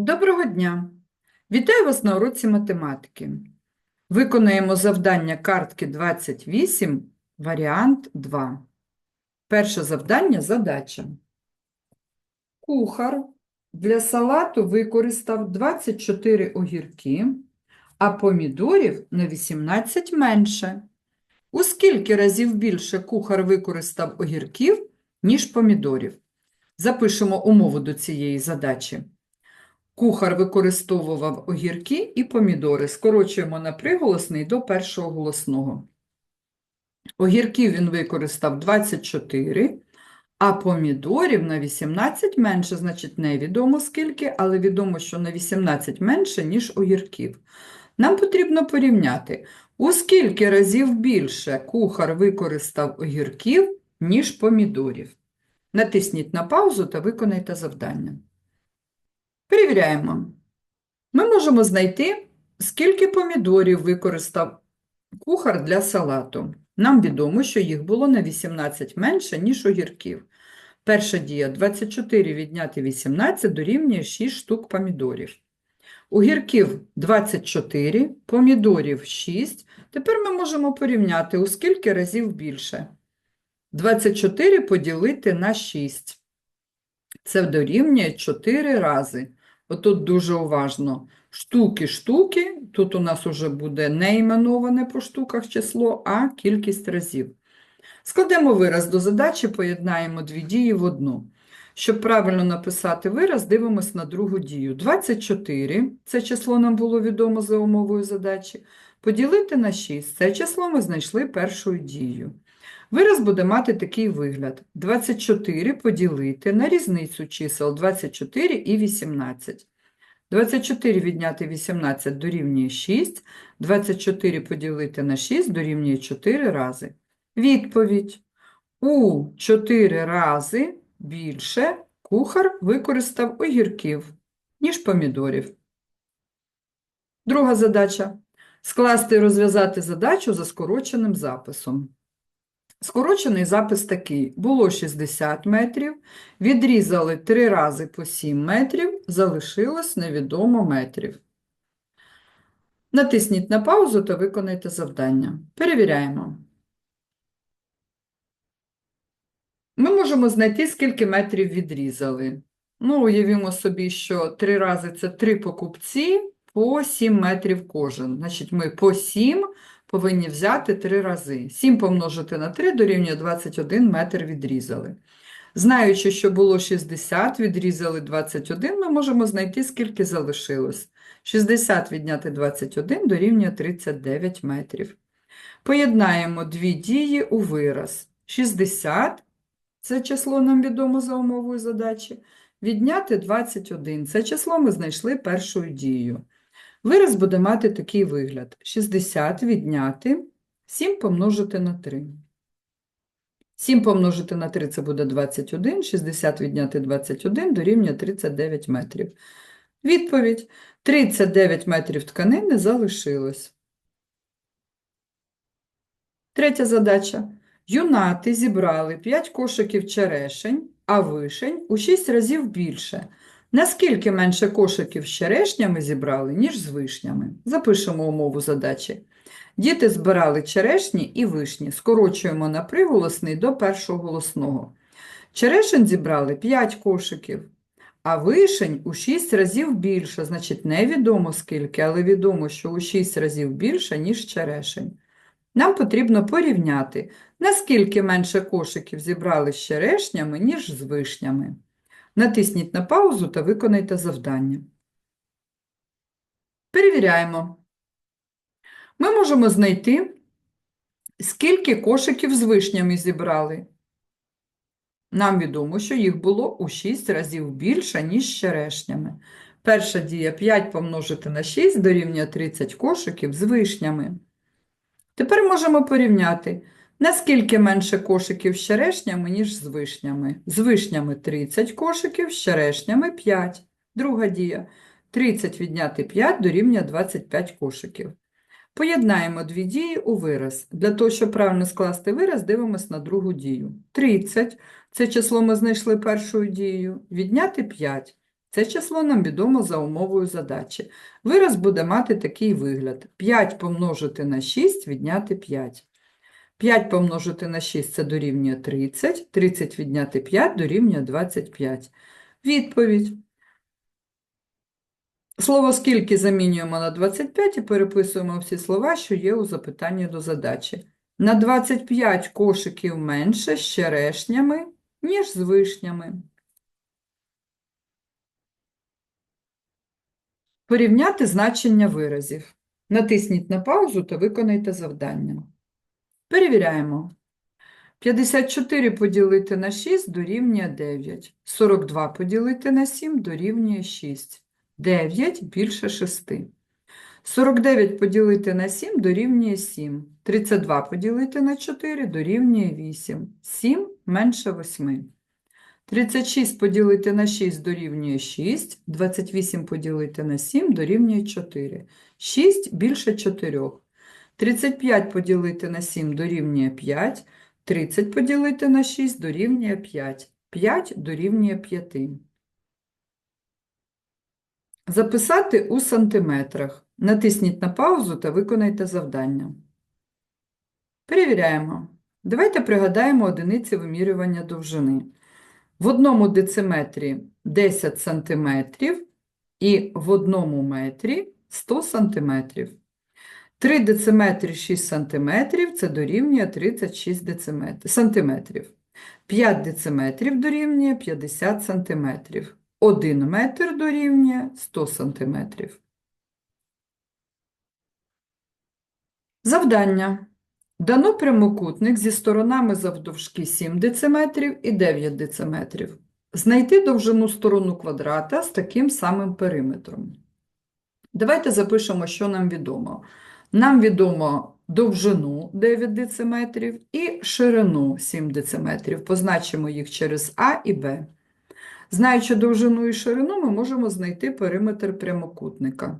Доброго дня! Вітаю вас на уроці математики. Виконаємо завдання картки 28, варіант 2. Перше завдання – задача. Кухар для салату використав 24 огірки, а помідорів на 18 менше. У скільки разів більше кухар використав огірків, ніж помідорів? Запишемо умову до цієї задачі. Кухар використовував огірки і помідори. Скорочуємо на приголосний до першого голосного. Огірків він використав 24, а помідорів на 18 менше, значить невідомо скільки, але відомо, що на 18 менше, ніж огірків. Нам потрібно порівняти, у скільки разів більше кухар використав огірків, ніж помідорів. Натисніть на паузу та виконайте завдання. Перевіряємо. Ми можемо знайти, скільки помідорів використав кухар для салату. Нам відомо, що їх було на 18 менше, ніж огірків. Перша дія – 24 відняти 18 дорівнює 6 штук помідорів. Огірків 24, помідорів 6. Тепер ми можемо порівняти, у скільки разів більше. 24 поділити на 6. Це дорівнює 4 рази. Отут дуже уважно. Штуки, штуки, тут у нас уже буде не іменоване по штуках число, а кількість разів. Складемо вираз до задачі, поєднаємо дві дії в одну. Щоб правильно написати вираз, дивимось на другу дію. 24, це число нам було відомо за умовою задачі, поділити на 6, це число ми знайшли першою дією. Вираз буде мати такий вигляд. 24 поділити на різницю чисел 24 і 18. 24 відняти 18 дорівнює 6, 24 поділити на 6 дорівнює 4 рази. Відповідь. У 4 рази більше кухар використав огірків, ніж помідорів. Друга задача. Скласти і розв'язати задачу за скороченим записом. Скорочений запис такий. Було 60 метрів, відрізали 3 рази по 7 метрів, залишилось невідомо метрів. Натисніть на паузу та виконайте завдання. Перевіряємо. Ми можемо знайти, скільки метрів відрізали. Ну, уявімо собі, що 3 рази це 3 покупці по 7 метрів кожен. Значить, ми по 7 повинні взяти 3 рази. 7 помножити на 3 дорівнює 21 метр відрізали. Знаючи, що було 60, відрізали 21, ми можемо знайти, скільки залишилось. 60 відняти 21 дорівнює 39 метрів. Поєднаємо дві дії у вираз. 60 – це число нам відомо за умовою задачі. Відняти 21 – це число ми знайшли першою дією. Вираз буде мати такий вигляд. 60 відняти 7 помножити на 3. 7 помножити на 3 – це буде 21, 60 відняти 21 дорівнює 39 метрів. Відповідь. 39 метрів тканини залишилось. Третя задача. Юнати зібрали 5 кошиків черешень, а вишень у 6 разів більше. Наскільки менше кошиків з черешнями зібрали, ніж з вишнями? Запишемо умову задачі. Діти збирали черешні і вишні. Скорочуємо на приголосний до першого голосного. Черешень зібрали 5 кошиків, а вишень у 6 разів більше. Значить, невідомо скільки, але відомо, що у 6 разів більше, ніж черешень. Нам потрібно порівняти, наскільки менше кошиків зібрали з черешнями, ніж з вишнями. Натисніть на паузу та виконайте завдання. Перевіряємо. Ми можемо знайти, скільки кошиків з вишнями зібрали. Нам відомо, що їх було у 6 разів більше, ніж з черешнями. Перша дія 5 помножити на 6 дорівнює 30 кошиків з вишнями. Тепер можемо порівняти, наскільки менше кошиків з черешнями, ніж з вишнями. З вишнями 30 кошиків, з черешнями 5. Друга дія. 30 відняти 5 дорівнює 25 кошиків. Поєднаємо дві дії у вираз. Для того, щоб правильно скласти вираз, дивимось на другу дію. 30 – це число ми знайшли першою дією. Відняти 5 – Це число нам відомо за умовою задачі. Вираз буде мати такий вигляд. 5 помножити на 6 відняти 5. 5 помножити на 6 це дорівнює 30, 30 відняти 5 дорівнює 25. Відповідь. Слово «скільки» замінюємо на 25 і переписуємо всі слова, що є у запитанні до задачі. На 25 кошиків менше з черешнями, ніж з вишнями. Порівняти значення виразів. Натисніть на паузу та виконайте завдання. Перевіряємо. 54 поділити на 6 дорівнює 9. 42 поділити на 7 дорівнює 6. 9 більше 6. 49 поділити на 7 дорівнює 7. 32 поділити на 4 дорівнює 8. 7 менше 8. 36 поділити на 6 дорівнює 6. 28 поділити на 7 дорівнює 4. 6 більше 4. 35 поділити на 7 дорівнює 5. 30 поділити на 6 дорівнює 5. 5 дорівнює 5. Записати у сантиметрах. Натисніть на паузу та виконайте завдання. Перевіряємо. Давайте пригадаємо одиниці вимірювання довжини. В одному дециметрі 10 сантиметрів і в одному метрі 100 сантиметрів. 3 дециметри 6 сантиметрів – це дорівнює 36 дециметрів, сантиметрів. 5 дециметрів дорівнює 50 сантиметрів. 1 метр дорівнює 100 сантиметрів. Завдання. Дано прямокутник зі сторонами завдовжки 7 дециметрів і 9 дециметрів. Знайти довжину сторону квадрата з таким самим периметром. Давайте запишемо, що нам відомо. Нам відомо довжину 9 дециметрів і ширину 7 дециметрів. Позначимо їх через А і Б. Знаючи довжину і ширину, ми можемо знайти периметр прямокутника.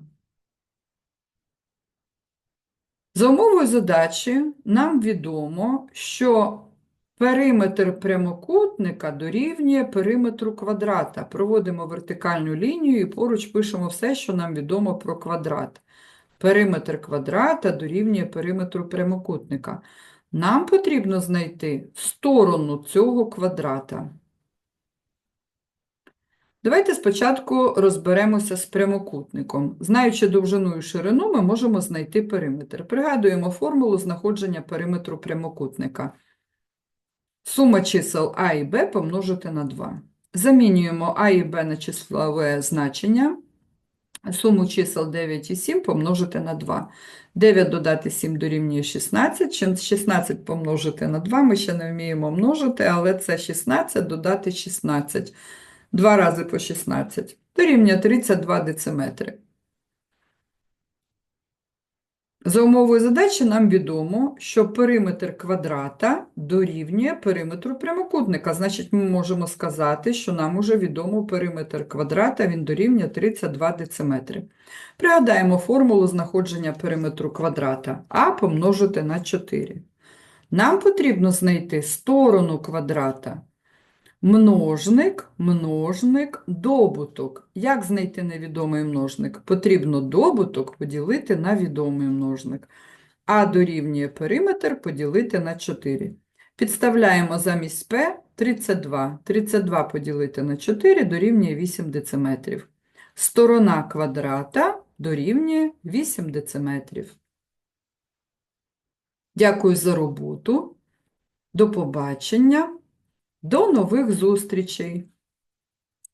За умовою задачі нам відомо, що периметр прямокутника дорівнює периметру квадрата. Проводимо вертикальну лінію і поруч пишемо все, що нам відомо про квадрат. Периметр квадрата дорівнює периметру прямокутника. Нам потрібно знайти сторону цього квадрата. Давайте спочатку розберемося з прямокутником. Знаючи довжину і ширину, ми можемо знайти периметр. Пригадуємо формулу знаходження периметру прямокутника. Сума чисел А і Б помножити на 2. Замінюємо А і Б на числове значення. Суму чисел 9 і 7 помножити на 2. 9 додати 7 дорівнює 16. 16 помножити на 2 ми ще не вміємо множити, але це 16 додати 16. 2 рази по 16. Дорівнює 32 дециметри. За умовою задачі нам відомо, що периметр квадрата дорівнює периметру прямокутника. Значить, ми можемо сказати, що нам уже відомо периметр квадрата, він дорівнює 32 дециметри. Пригадаємо формулу знаходження периметру квадрата А помножити на 4. Нам потрібно знайти сторону квадрата. Множник, множник, добуток. Як знайти невідомий множник? Потрібно добуток поділити на відомий множник. А дорівнює периметр поділити на 4. Підставляємо замість P 32. 32 поділити на 4 дорівнює 8 дециметрів. Сторона квадрата дорівнює 8 дециметрів. Дякую за роботу. До побачення. До нових зустрічей!